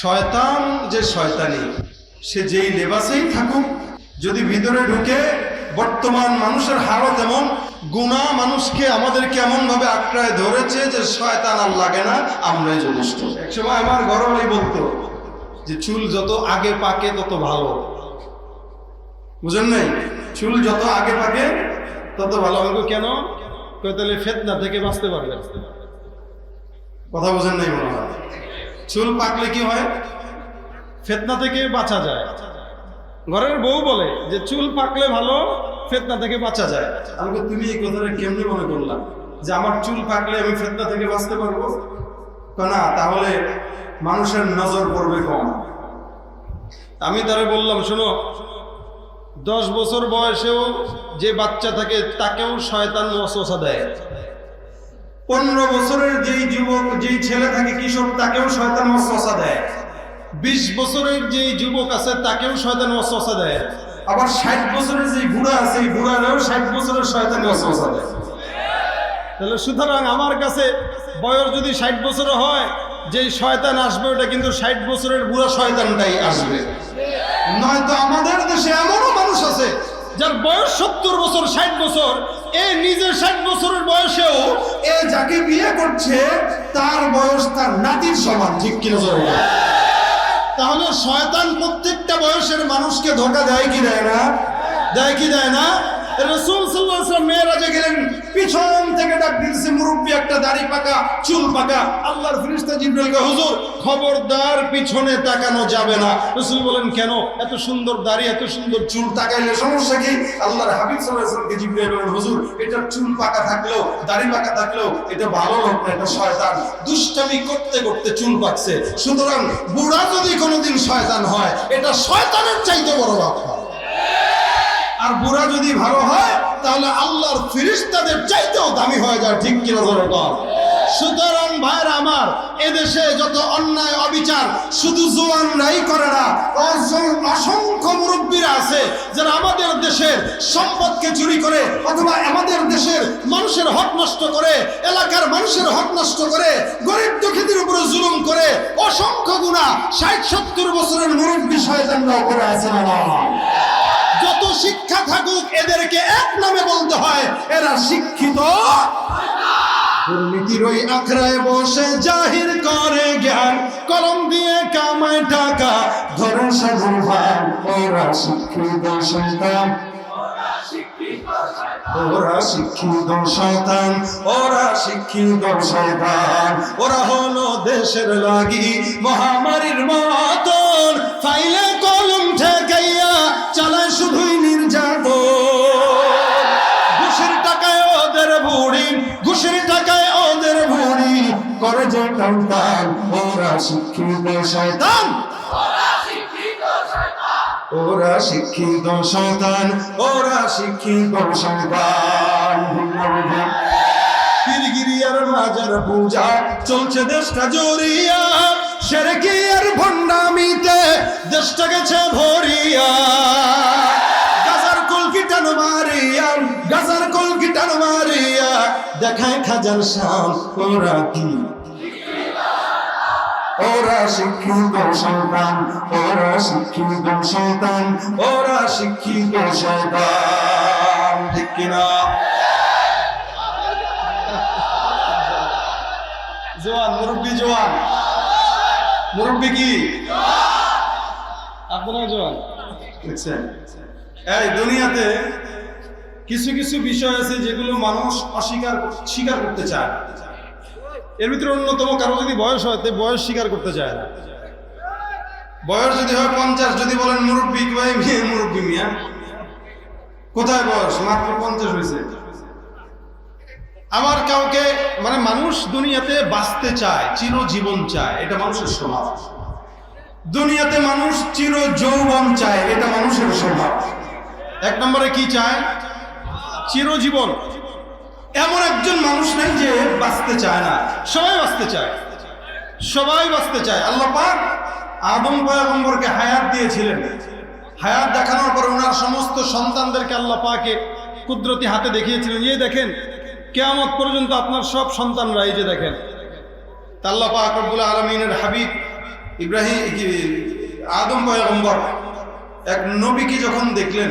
শয়তান যে শয়তানি, সে যেই লেবাসেই থাকুক, যদি ভিতরে ঢুকে বর্তমান মানুষের হালত এমন গুণা মানুষকে আমাদেরকে এমন ভাবে আঁকড়ায় ধরেছে যে শয়তান আর লাগে না, আমরাই যথেষ্ট। একসময় আমার ঘরওয়ালি বলতো যে চুল যত আগে পাকে তত ভালো। বুঝেন নাই? চুল যত আগে পাকে তত ভালো। আমি কেন? তাহলে ফেতনা থেকে বাঁচতে পারবে কথা বুঝেন নাই মনে হয়? চুল পাকলে কি হয়? ফেতনা থেকে বাঁচা যায়। ঘরের বউ বলে যে চুল পাকলে ভালো ফেতনা থেকে বাঁচা যায়। আমি তুমি এই কথাটা কেমনি মনে করলাম যে আমার চুল পাকলে আমি ফেতনা থেকে বাঁচতে পারব? না তাহলে মানুষের নজর পড়বে কম। আমি তারে বললাম শোনো দশ বছর বয়সেও যে বাচ্চা থাকে তাকেও শয়তান ওয়াসওয়াসা দেয়। পনেরো বছরের যেই যুবক যেই ছেলে থাকে কিশোর তাকেও শয়তান ওয়াসওয়াসা দেয়। বিশ বছরের যেই যুবক আছে তাকেও শয়তান ওয়াসওয়াসা দেয়। আবার ষাট বছরের যেই বুড়া আছে এই বুড়ারেও ষাট বছরের শয়তান ওয়াসওয়াসা দেয়। তাহলে সুতরাং আমার কাছে বয়স যদি ষাট বছর হয় যেই শয়তান আসবে ওটা কিন্তু ষাট বছরের বুড়া শয়তানটাই আসবে। নয়তো আমাদের দেশে এমনও মানুষ আছে যার বয়স সত্তর বছর, ষাট বছর, এ নিজের ষাট বছরের বয়সেও এ যাকে বিয়ে করছে, তার বয়স তার নাতির সমান, ঠিক কিনা তাহলে শয়তান প্রত্যেকটা বয়সের মানুষকে ধোকা দেয় কি দেয় না? দেয় কি দেয় না? রসুল সাল্লাহ মেয়েরাজে গেলেন, পিছন থেকে ডাক দিয়েছে মুরব্বী একটা দাড়ি পাকা, চুল পাকা। আল্লাহর ফিরিস্তা জিব্রাইলকে, হুজুর, খবরদার, পিছনে তাকানো যাবে না। রসুল বলেন, কেন? এত সুন্দর দাড়ি, এত সুন্দর চুল তাকাইলে সমস্যা কি? আল্লাহর হাবিব ওয়াসাল্লামকে জিব্রাইল বলেন, হুজুর এটা চুল পাকা থাকলেও, দাড়ি পাকা থাকলেও, এটা ভালো লোক না, এটা শয়তান। দুষ্টামি করতে করতে চুল পাকছে। সুতরাং বুড়া যদি কোনোদিন শয়তান হয়, এটা শয়তানের চাইতে বড় কথা আর বুড়া যদি ভালো হয়, তাহলে আল্লাহর ফিরিস্তাদের চাইতেও দামি হয়ে যায়, ঠিক কিনা সুতরাং ভাইর আমার, এদেশে যত অন্যায়, অবিচার, শুধু জোয়ানরাই করে না, অসং- অসংখ্য মুরব্বীরা আছে, যারা আমাদের দেশের সম্পদকে চুরি করে, অথবা আমাদের দেশের মানুষের হক নষ্ট করে, এলাকার মানুষের হক নষ্ট করে, গরিব দুঃখীদের উপরে জুলুম করে, অসংখ্য গুণা ষাট সত্তর বছরের মুরব্বী শয়তানরাও করে আছে না? যত শিক্ষা থাকুক, এদেরকে এক নামে বলতে হয়, এরা শিক্ষিত। আখড়ায় বসে জাহির করে জ্ঞান, কলম দিয়ে কামায় টাকা, ধরে ওরা শিক্ষিত শয়তান। ওরা শিক্ষিত শয়তান, ওরা শিক্ষিত শয়তান। ওরা হলো দেশের লাগি, মহামারীর মতন, ফাইলে ওরা শিক্ষিত শয়তান। ওরা শিক্ষিত শয়তান। ওরা শিক্ষিত শয়তান। পীরগিরিয়ার মাজার পূজা চলছে দেশটা জড়িয়া সেরেকি আর ভণ্ডামিতে দেশটা গেছে ভরিয়া। গাজার কলকিটান মারিয়া, গাজার কলকিটান মারিয়া। দেখায় খাজার শান, ওরা কি ওরা শিক্ষিত সন্তান, ওরা শিক্ষিত সন্তান, ওরা শিক্ষিত সন্তান। ঠিক কিনা? জোয়ান, মুরব্বী জোয়ান। মুরব্বী কি? আপনারা জোয়ান। এই দুনিয়াতে কিছু কিছু বিষয় আছে যেগুলো মানুষ অস্বীকার স্বীকার করতে চায়। এর ভিতরে অন্যতম কারও যদি বয়স হয় তে বয়স স্বীকার করতে চায় না। বয়স যদি হয়, পঞ্চাশ, যদি বলেন মুরব্বী ভাই মেয়ে, মুরব্বী মিয়া। কোথায় বয়স? মাত্র পঞ্চাশ হয়েছে। আবার কাউকে মানে মানুষ দুনিয়াতে বাঁচতে চায়, চিরজীবন চায়, এটা মানুষের স্বভাব। দুনিয়াতে মানুষ চির যৌবন চায়, এটা মানুষের স্বভাব। এক নম্বরে কি চায়? চিরজীবন। এমন একজন মানুষ নাই যে বাঁচতে চায় না। সবাই বাঁচতে চায়। সবাই বাঁচতে চায়। আল্লাহ পাক আদম পয়গম্বরকে হায়াত দিয়েছিলেন। হায়াত দেখানোর পর ওনার সমস্ত সন্তানদেরকে আল্লাহ পাকে কুদরতি হাতে দেখিয়েছিলেন। এই দেখেন, কেয়ামত পর্যন্ত আপনার সব সন্তানরা এই যে দেখেন। আল্লাহ পাক রব্বুল আলমিনের হাবিব ইব্রাহিম আদম পয়গম্বর এক নবীকে যখন দেখলেন,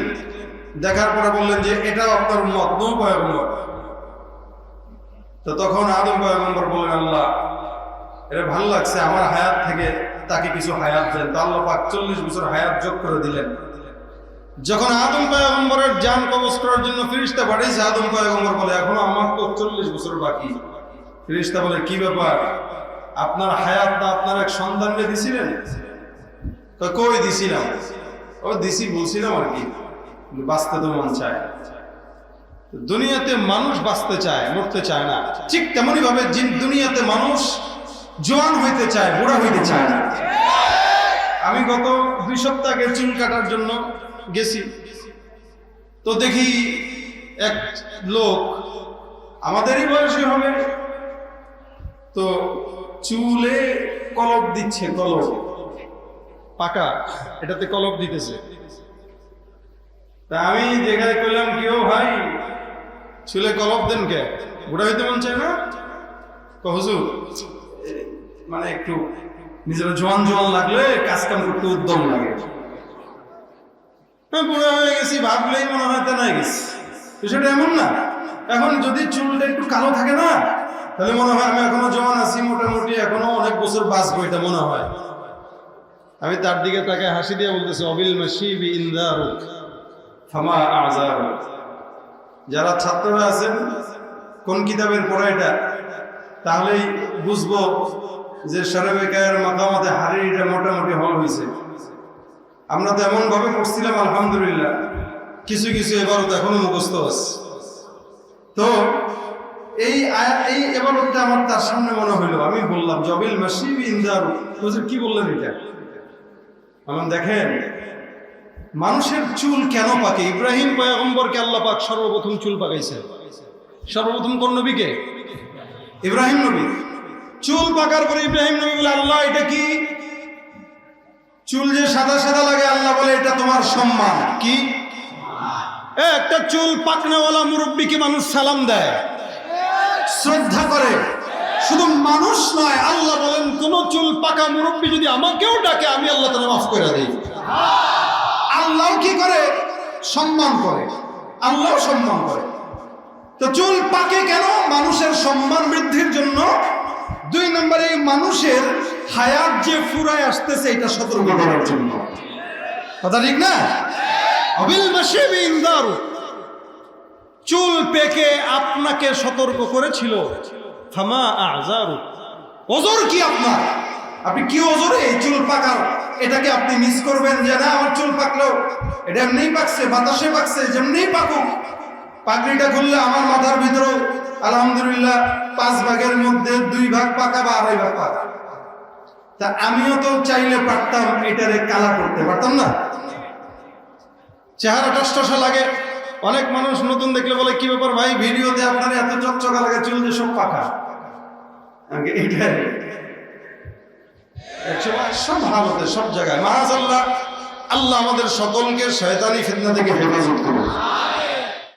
দেখার পরে বললেন যে, এটাও আপনার মত নো পয়গম্বর। তো তখন আদম পয়গম্বর বললেন আল্লাহ এটা ভালো লাগছে আমার হায়াত থেকে তাকে কিছু হায়াত দেন। তো আল্লাহ পাক চল্লিশ বছর হায়াত যোগ করে দিলেন। যখন আদম পয়গম্বরের যান কবজ করার জন্য ফিরিস্তা পাঠিয়েছে আদম পয়গম্বর বলে এখনও আমার তো চল্লিশ বছর বাকি। ফিরিস্তা বলে কি ব্যাপার? আপনার হায়াত না আপনার এক সন্তানকে দিছিলেন? কয়, কই দিছিলাম? ও দিছি বলছিলাম আর কি। বাঁচতে তো মন চায়। দুনিয়াতে মানুষ বাঁচতে চায়, মরতে চায় না। ঠিক তেমনই ভাবে দুনিয়াতে মানুষ জোয়ান হইতে চায়, বুড়া হইতে চায় না। আমি গত দুই সপ্তাহ আগে চুল কাটার জন্য গেছি। তো দেখি এক লোক, আমাদেরই বয়সী হবে, তো চুলে কলপ দিচ্ছে, কলপ। পাকা, এটাতে কলপ দিতেছে। তা আমি যেখানে কইলাম, কেউ ভাই চুলে কলপ দেন কে? বুড়া হইতে মন চায় না? হুজুর মানে একটু নিজের জোয়ান জোয়ান লাগলে কাজ কাম করতে উদ্যম লাগে। হ্যাঁ বুড়া হয়ে গেছি, ভাবলেই মনে হয় তা নাই গেছি। বিষয়টা এমন না। এখন যদি চুলটা একটু কালো থাকে না, তাহলে মনে হয় আমি এখনও জওয়ান আছি, মোটামুটি এখনও অনেক বছর বাঁচবো এটা মনে হয়। আমি তার দিকে তাকে হাসি দিয়ে বলতেছি, অবিল মাসিবি ইন্দারুক, ফামা আজার যারা ছাত্ররা আছেন, কোন কিতাবের পড়া এটা? তাহলেই বুঝব যে সারেবেকায়ের মাকামাতে হারিটা মোটামুটি হল হয়েছে। আমরা তো এমন ভাবে পড়ছিলাম, আলহামদুলিল্লাহ। কিছু কিছু এবারও তো এখনও মুখস্থ আছে। তো এই এই এবারটা আমার তার সামনে মনে হইল, আমি বললাম, জবিল মাসিব ইন্দার। কি বললেন এটা? আমার দেখেন মানুষের চুল কেন পাকে? ইব্রাহিম পয়গম্বরকে আল্লাহ পাক সর্বপ্রথম চুল পাকাইছে। সর্বপ্রথম কোন নবীকে? ইব্রাহিম নবী। চুল পাকার পরে ইব্রাহিম নবী বলে, আল্লাহ, এটা কি? চুল যে সাদা সাদা লাগে, আল্লাহ বলে, এটা তোমার সম্মান। কি? একটা চুল পাকনাওয়ালা মুরব্বীকে মানুষ সালাম দেয়। শ্রদ্ধা করে। শুধু মানুষ নয়, আল্লাহ বলেন, কোন চুল পাকা মুরব্বী যদি আমাকেও ডাকে, আমি আল্লাহ তারা মাফ করে দিই। আল্লাহ কি করে? সম্মান করে। আল্লাহ সম্মান করে। তো চুল পাকে কেন? মানুষের সম্মান বৃদ্ধির জন্য। দুই নম্বরে, মানুষের হায়াত যে ফুরায় আসতেছে, এটা সতর্ক করার জন্য। কথা ঠিক না? অবিল ইনদারু। চুল পেকে আপনাকে সতর্ক করেছিল। থামা আজারু। ওজোর কি আপনার? আপনি কি ওজোরে এই চুল পাকার এটাকে আপনি মিস করবেন যে, না, আমার চুল পাকলো। এটা এমনিই পাকছে, বাতাসে পাকছে, যেমনিই পাকুক। পাগড়িটা খুললে আমার মাথার ভিতরেও আলহামদুলিল্লাহ পাঁচ ভাগের মধ্যে দুই ভাগ পাকা বা আড়াই ভাগ পাকা। তা আমিও তো চাইলে পারতাম এটারে কালা করতে, পারতাম না? চেহারা টসটসা লাগে। অনেক মানুষ নতুন দেখলে বলে, কি ব্যাপার ভাই, ভিডিওতে আপনার এত চকচকা লাগে, চুল যে সব পাকা? এইটাই সব হালতে সব জায়গায়। মাহাজ আল্লাহ আল্লাহ আমাদের সকলকে শয়তানি ফিতনা থেকে হেফাজত করুন